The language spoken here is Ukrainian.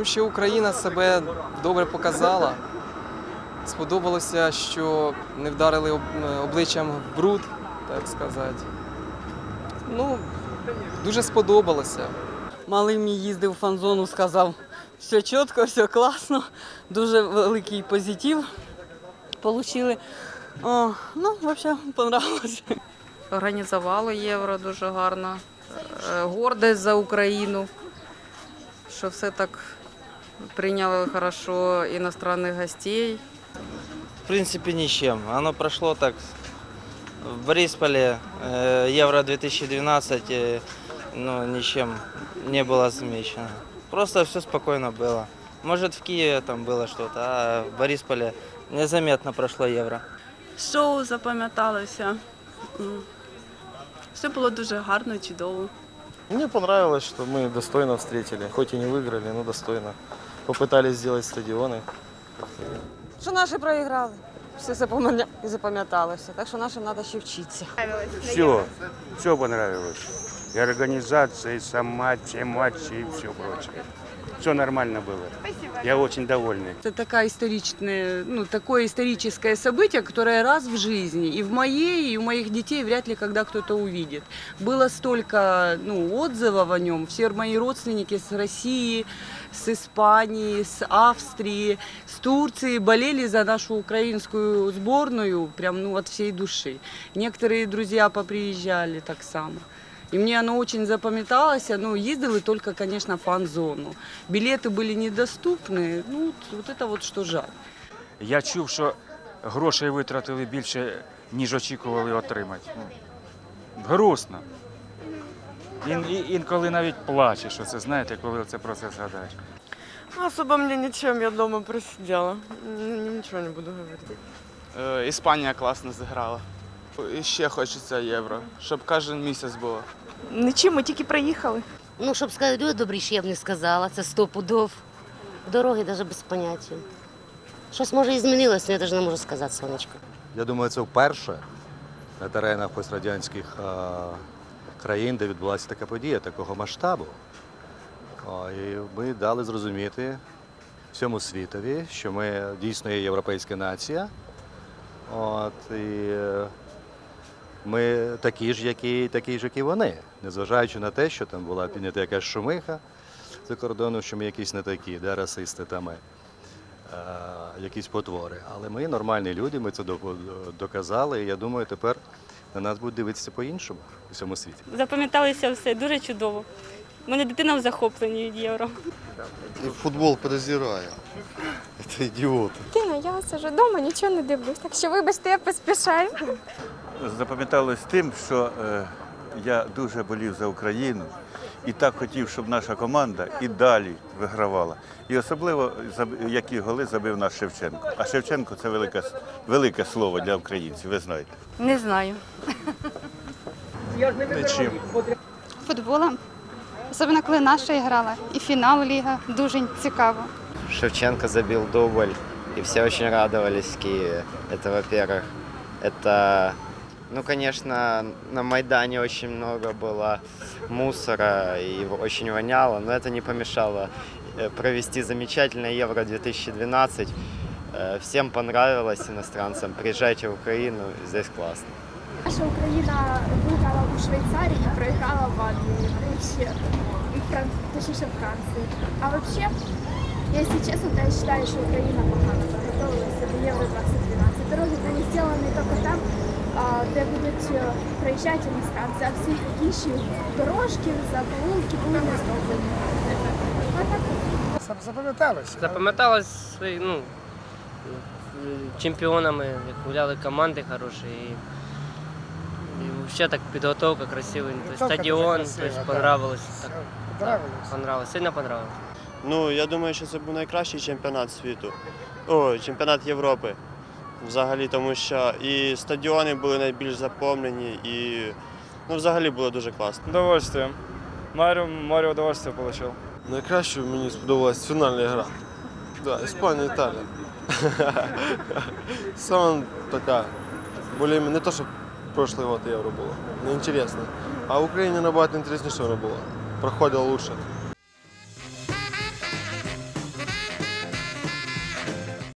Тим, що Україна себе добре показала. Сподобалося, що не вдарили обличчям в бруд, так сказати. Ну, дуже сподобалося. Малий мій їздив в фан-зону, сказав, все чітко, все класно, дуже великий позитив отримали. О, ну, взагалі, понравилось. Організували євро дуже гарно. Е, Гордість за Україну, що все так прийняли хорошо іностранних гостей. В принципе, ничем. Оно прошло так. В Борисполе э, Евро 2012 э, ну, ничем не было замечено. Просто все спокойно было. Может, в Киеве там было что-то, а в Борисполе незаметно прошло Евро. Шоу запам'яталося. М. Все було дуже гарно, чудово. Мне понравилось, что мы достойно встретили. Хоть и не выиграли, но достойно. Попытались сделать стадионы. Що наші проіграли? Все запам'я- запам'яталося, так що нашим треба ще вчитися. Все, все понравилось. И организация, и сама матч, и матчи, и все прочее. Все нормально было. Я очень довольный. Это такая историчная, ну, такое историческое событие, которое раз в жизни и в моей, и у моих детей вряд ли когда кто-то увидит. Было столько ну, отзывов о нем. Все мои родственники с России, с Испании, с Австрии, с Турции болели за нашу украинскую сборную прям ну, от всей души. Некоторые друзья поприезжали так само. И мне оно очень запам'яталось. Ну, ездили только, конечно, в фан-зону. Билеты были недоступны. Ну, вот, вот это вот что жаль. Я чув, що грошей витратили більше, ніж очікували отримати. Ну, Грустно. Ін, і- інколи навіть плачеш, що це знаєте, коли це про це згадаєш. Особо мне ничем, я дома просидела. Н- Ничего не буду говорить. Е, Іспанія класно зіграла. І ще хочеться євро, щоб кожен місяць було. Нічим, ми тільки приїхали. Ну, щоб сказати, «Ой, добріше, я б не сказала, це сто пудов. Дороги навіть без поняття. Щось може і змінилося, я навіть не можу сказати, сонечко. Я думаю, це вперше на теренах пострадянських а, країн, де відбулася така подія, такого масштабу. О, і ми дали зрозуміти всьому світові, що ми дійсно є європейська нація. От, і е, ми такі ж, які, такі ж, як і вони, незважаючи на те, що там була піднята якась шумиха за кордону, що ми якісь не такі, де расисти та ми е, якісь потвори. Але ми нормальні люди, ми це доказали. І я думаю, тепер на нас будуть дивитися по-іншому у всьому світі. Запам'яталися все дуже чудово. У мене дитина в захопленні від євро. Футбол презираю. Это идиот. Дитина, я сижу вдома, нічого не дивлюсь. Так що вибачте, я поспішаю. Запам'яталось тим, що е, я дуже болів за Україну і так хотів, щоб наша команда і далі вигравала. І особливо які голи забив наш Шевченко. А Шевченко це велике, велике слово для українців, ви знаєте. Не знаю. Ничем. Футболом. Особливо, коли наша грала. І фінал ліга дуже цікаво. Шевченко забил дубль, и все очень радовались в Киеве. Это, во-первых. Это, ну, конечно, на Майдане очень много было мусора и очень воняло, но это не помешало э, провести замечательное Евро 2012. Э, Всем понравилось иностранцам. Приезжайте в Украину, здесь классно. Наша Україна виграла у Швейцарії і проіграла Франції. А вообще, якщо чесно, то я вважаю, що Україна погано підготовилася до Євро 2012. Дороги були зроблені тільки там, а, де будуть е, проїжджати іностранці, а всі інші дорожки, заколки були не зроблені. Запам'яталося. Запам'яталось ну, чемпіонами, як гуляли команди хороші. І, і взагалі так підготовка красива. Стадіон, тобто понравилось. Так, понравилось, сильно понравилось. Ну, я думаю, що це був найкращий чемпіонат світу. О, чемпіонат Європи. Взагалі, тому що і стадіони були найбільш заповнені, і ну, взагалі було дуже класно. Удовольствие. Море, море удовольствия отримав. Найкраще мені сподобалась фінальна гра. Да, Іспанія, Італія. Саме така, более не то, що прошлый год євро було, неінтересно. А в Україні набагато інтересніше воно було. Проходило лучше.